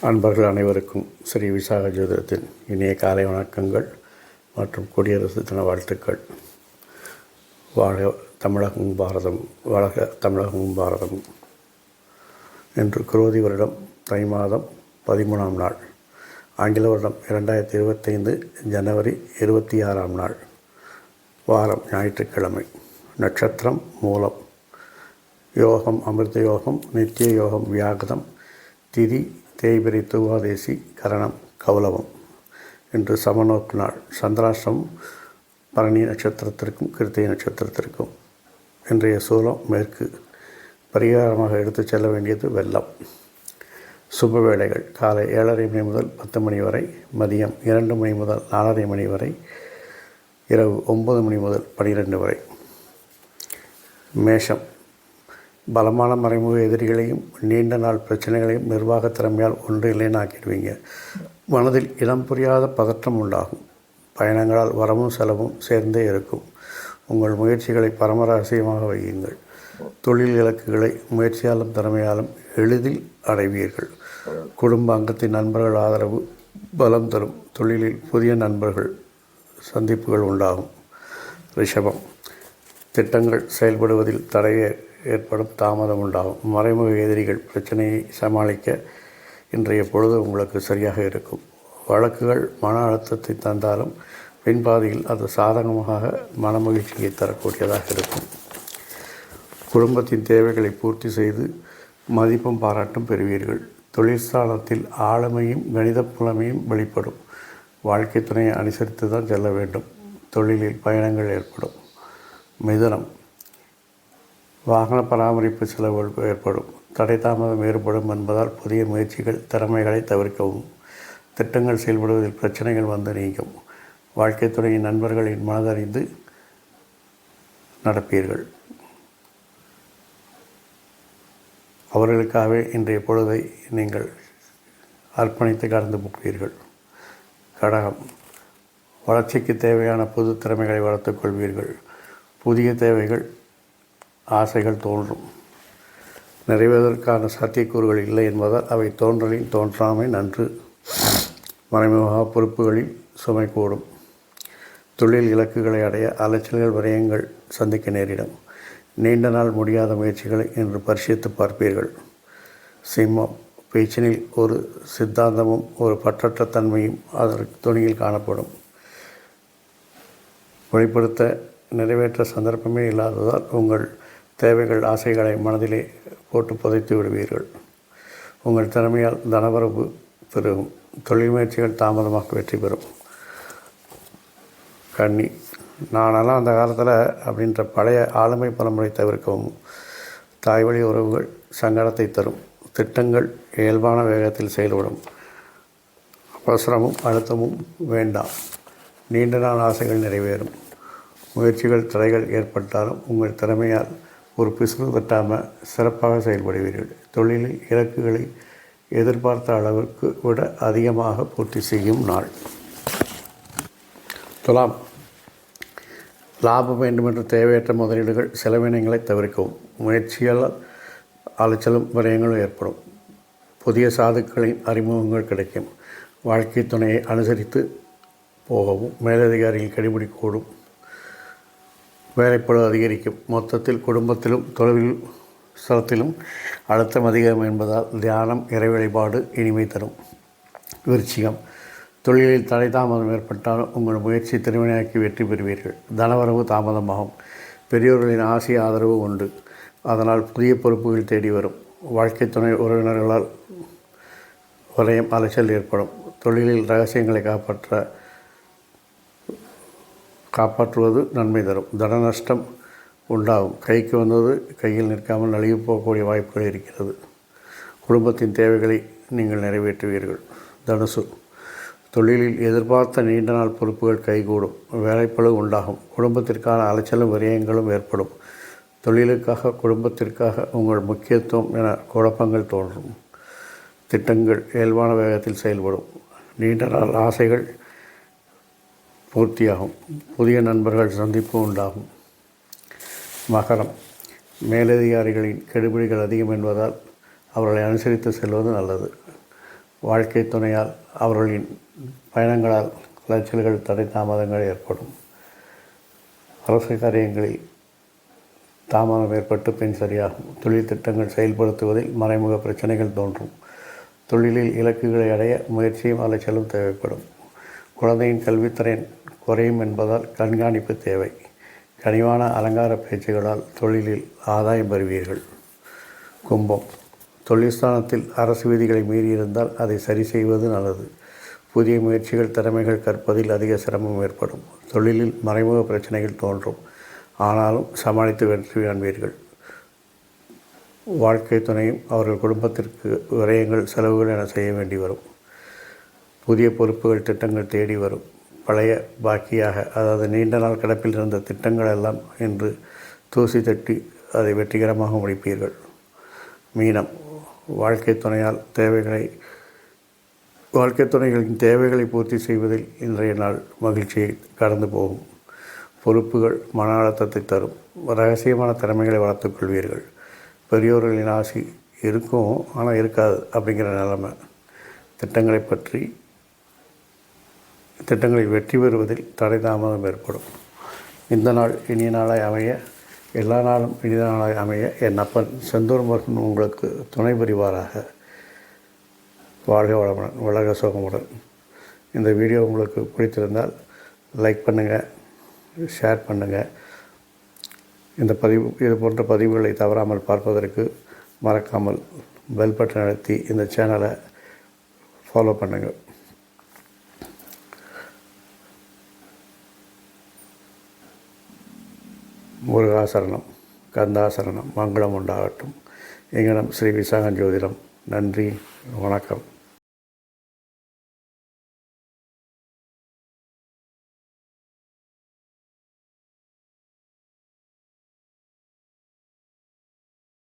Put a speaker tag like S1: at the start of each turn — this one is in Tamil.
S1: அன்பர்கள் அனைவருக்கும் ஸ்ரீ விசாக ஜோதிடத்தின் இனிய காலை வணக்கங்கள் மற்றும் குடியரசு தின வாழ்த்துக்கள். வாழ தமிழகம் பாரதம் வாழக தமிழகம் பாரதம். இன்று குரோதி வருடம் தை மாதம் பதிமூணாம் நாள். ஆங்கில வருடம் இரண்டாயிரத்தி இருபத்தைந்து ஜனவரி இருபத்தி ஆறாம் நாள். வாரம் ஞாயிற்றுக்கிழமை. நட்சத்திரம் மூலம். யோகம் அமிர்த யோகம் நித்திய யோகம் வியாகதம் திதி தேய்பிரை துவாதேசி கரணம் கௌலவம். என்று சமநோக்கு நாள். சந்திராஷ்டிரம் பரணி நட்சத்திரத்திற்கும் கிருத்திகை நட்சத்திரத்திற்கும். இன்றைய சூலம் மேற்கு. பரிகாரமாக எடுத்துச் செல்ல வேண்டியது வெள்ளம். சுப வேளைகள். காலை ஏழரை மணி முதல் பத்து மணி வரை மதியம் இரண்டு மணி முதல் நாலரை மணி வரை இரவு ஒம்பது மணி முதல் பனிரெண்டு வரை. மேஷம். பலமான மறைமுக எதிரிகளையும் நீண்ட நாள் பிரச்சனைகளையும் நிர்வாக திறமையால் ஒன்று இல்லைனாக்கிடுவீங்க. மனதில் இடம் புரியாத பதற்றம் உண்டாகும். பயணங்களால் வரவும் செலவும் சேர்ந்தே இருக்கும். உங்கள் முயற்சிகளை பரமரகசியமாக வையுங்கள். தொழில் இலக்குகளை முயற்சியாலும் திறமையாலும் எளிதில் அடைவீர்கள். குடும்ப அங்கத்தின் நண்பர்கள் ஆதரவு பலம் தரும். தொழிலில் புதிய நண்பர்கள் சந்திப்புகள் உண்டாகும். ரிஷபம். திட்டங்கள் செயல்படுவதில் தடையே ஏற்படும் தாமதம் உண்டாகும். மறைமுக எதிரிகள் பிரச்சனையை சமாளிக்க இன்றைய பொழுது உங்களுக்கு சரியாக இருக்கும். வழக்குகள் மன அழுத்தத்தை தந்தாலும் பின்பாதையில் அது சாதகமாக மனமகிழ்ச்சியை தரக்கூடியதாக இருக்கும். குடும்பத்தின் தேவைகளை பூர்த்தி செய்து மதிப்பும் பாராட்டும் பெறுவீர்கள். தொழிற்சாலத்தில் ஆளுமையும் கணித புலமையும் வெளிப்படும். வாழ்க்கை துணையை அனுசரித்து தான் செல்ல வேண்டும். தொழிலில் பயணங்கள் ஏற்படும். மிதனம். வாகன பராமரிப்பு செலவு ஏற்படும். தடை தாமதம் ஏற்படும் என்பதால் புதிய முயற்சிகள் திறமைகளை தவிர்க்கவும். திட்டங்கள் செயல்படுவதில் பிரச்சனைகள் வந்து நீங்கும். வாழ்க்கை துறையின் நண்பர்களின் மனதறிந்து நடப்பீர்கள். அவர்களுக்காகவே இன்றைய பொழுதை நீங்கள் அர்ப்பணித்து கடந்து போவீர்கள் கடகம். வளர்ச்சிக்கு தேவையான புது திறமைகளை வளர்த்துக் கொள்வீர்கள். புதிய தேவைகள் ஆசைகள் தோன்றும். நிறைவதற்கான சாத்தியக்கூறுகள் இல்லை என்பதால் அவை தோன்றலின் தோன்றாமை நன்று. மறைமுக பொறுப்புகளில் சுமை கூடும். தொழில் இலக்குகளை அடைய அலைச்சல்கள் விரயங்கள் சந்திக்க நேரிடும். நீண்ட நாள் முடியாத முயற்சிகளை இன்று பரிசித்து பார்ப்பீர்கள். சிம்மம் பேச்சினில் ஒரு சித்தாந்தமும் ஒரு பற்றற்ற தன்மையும் அதற்கு துணியில் காணப்படும். வெளிப்படுத்த நிறைவேற்ற சந்தர்ப்பமே இல்லாததால் உங்கள் தேவைகள் ஆசைகளை மனதிலே போட்டு புதைத்து விடுவீர்கள். உங்கள் திறமையால் தனவரவு பெருகும் தொழில் முயற்சிகள் தாமதமாக வெற்றி பெறும். கண்ணி நானெல்லாம் அந்த காலத்தில் அப்படின்ற பழைய ஆளுமை பலமுறை தவிர்க்கவும். தாய்வழி உறவுகள் சங்கடத்தை தரும். திட்டங்கள் இயல்பான வேகத்தில் செயல்படும். அவசரமும் அழுத்தமும் வேண்டாம். நீண்ட நாள் ஆசைகள் நிறைவேறும். முயற்சிகள் தடைகள் ஏற்பட்டாலும் உங்கள் திறமையால் ஒரு பிசுறு தட்டாமல் சிறப்பாக செயல்படுவீர்கள். தொழிலில் இலக்குகளை எதிர்பார்த்த அளவுக்கு விட அதிகமாக பூர்த்தி செய்யும் நாள். துலாம். லாபம் வேண்டுமென்று தேவையற்ற முதலீடுகள் செலவினங்களை தவிர்க்கவும். முயற்சியால் அலைச்சலும் விரயங்களும் ஏற்படும். புதிய சாதுக்களின் அறிமுகங்கள் கிடைக்கும். வாழ்க்கை துணையை அனுசரித்து போகவும் மேலதிகாரிகள் கடைபிடிக்கூடும் வேலைப்பழு அதிகரிக்கும். மொத்தத்தில் குடும்பத்திலும் தொழில் ஸ்தலத்திலும் அழுத்தம் அதிகம் என்பதால் தியானம் இறை வழிபாடு இனிமை தரும். விருச்சிகம். தொழிலில் தடை தாமதம் ஏற்பட்டாலும் உங்கள் முயற்சி திருமணியாக்கி வெற்றி பெறுவீர்கள். தனவரவு தாமதமாகும். பெரியோர்களின் ஆசை ஆதரவு உண்டு. அதனால் புதிய பொறுப்புகள் தேடி வரும். வாழ்க்கை துணை உறவினர்களால் வரையும் அலைச்சல் ஏற்படும். தொழிலில் ரகசியங்களை காப்பாற்ற காப்பாற்றுவது நன்மை தரும். தன நஷ்டம் உண்டாகும். கைக்கு வந்தது கையில் நிற்காமல் நழுகி போகக்கூடிய வாய்ப்புகள் இருக்கிறது. குடும்பத்தின் தேவைகளை நீங்கள் நிறைவேற்றுவீர்கள். தனுசு. தொழிலில் எதிர்பார்த்த நீண்ட நாள் பொறுப்புகள் கைகூடும். வேலைப்பளு உண்டாகும். குடும்பத்திற்கான அலைச்சலும் விரயங்களும் ஏற்படும். தொழிலுக்காக குடும்பத்திற்காக உங்கள் முக்கியத்துவம் என குழப்பங்கள் தோன்றும். திட்டங்கள் இயல்பான வேகத்தில் செயல்படும். நீண்ட நாள் ஆசைகள் பூர்த்தியாகும். புதிய நண்பர்கள் சந்திப்பு உண்டாகும். மகரம். மேலதிகாரிகளின் கெடுபிடிகள் அதிகம் என்பதால் அவர்களை அனுசரித்து செல்வது நல்லது. வாழ்க்கை துணையால் அவர்களின் பயணங்களால் அலைச்சல்கள் தடை தாமதங்கள் ஏற்படும். அரசு காரியங்களில் தாமதம் ஏற்பட்டு பின் சரியாகும். தொழில் திட்டங்கள் செயல்படுத்துவதில் மறைமுக பிரச்சனைகள் தோன்றும். தொழிலில் இலக்குகளை அடைய முயற்சியும் அலைச்சலும் தேவைப்படும். குழந்தையின் கல்வித்திறன் குறையும் என்பதால் கண்காணிப்பு தேவை. கனிவான அலங்கார பேச்சுகளால் தொழிலில் ஆதாயம் பெறுவீர்கள். கும்பம். தொழில்ஸ்தானத்தில் அரசு விதிகளை மீறியிருந்தால் அதை சரி செய்வது நல்லது. புதிய முயற்சிகள் திறமைகள் கற்பதில் அதிக சிரமம் ஏற்படும். தொழிலில் மறைமுக பிரச்சனைகள் தோன்றும். ஆனாலும் சமாளித்து வெற்றி காண்பீர்கள். வாழ்க்கை துணையும் அவர்கள் குடும்பத்திற்கு விரயங்கள் செலவுகள் என செய்ய வேண்டி வரும். புதிய பொறுப்புகள் திட்டங்கள் தேடி வரும். பழைய பாக்கியாக அதாவது நீண்ட நாள் கிடப்பில் இருந்த திட்டங்கள் எல்லாம் என்று தூசி தட்டி அதை வெற்றிகரமாக முடிப்பீர்கள். மீனம் வாழ்க்கை துணையால் தேவைகளை வாழ்க்கை துணைகளின் தேவைகளை பூர்த்தி செய்வதில் இன்றைய நாள் மகிழ்ச்சியை கடந்து போகும். பொறுப்புகள் மன அழுத்தத்தை தரும். ரகசியமான திறமைகளை வளர்த்துக் கொள்வீர்கள். பெரியோர்களின் ஆசி இருக்கும் ஆனால் இருக்காது அப்படிங்கிற நிலைமை. திட்டங்களை பற்றி திட்டங்களில் வெற்றி பெறுவதில் தடை தாமதம் ஏற்படும். இந்த நாள் இனிய நாளாய் அமைய எல்லா நாளும் இனிய நாளாய் அமைய என் அப்பன் செந்தூர் மகன் உங்களுக்கு துணை புரிவாராக. வாழ்க வளமுடன் உலக சுகமுடன். இந்த வீடியோ உங்களுக்கு பிடித்திருந்தால் லைக் பண்ணுங்கள் ஷேர் பண்ணுங்கள் இந்த பதிவு இது போன்ற பதிவுகளை தவறாமல் பார்ப்பதற்கு மறக்காமல் பெல் பட்டன் அழுத்தி இந்த சேனலை ஃபாலோ பண்ணுங்கள் முருகாசரணம் கந்தாசரணம் மங்களம் உண்டாகட்டும். எங்கனம் ஸ்ரீ விசாகன் ஜோதிடம் நன்றி வணக்கம்.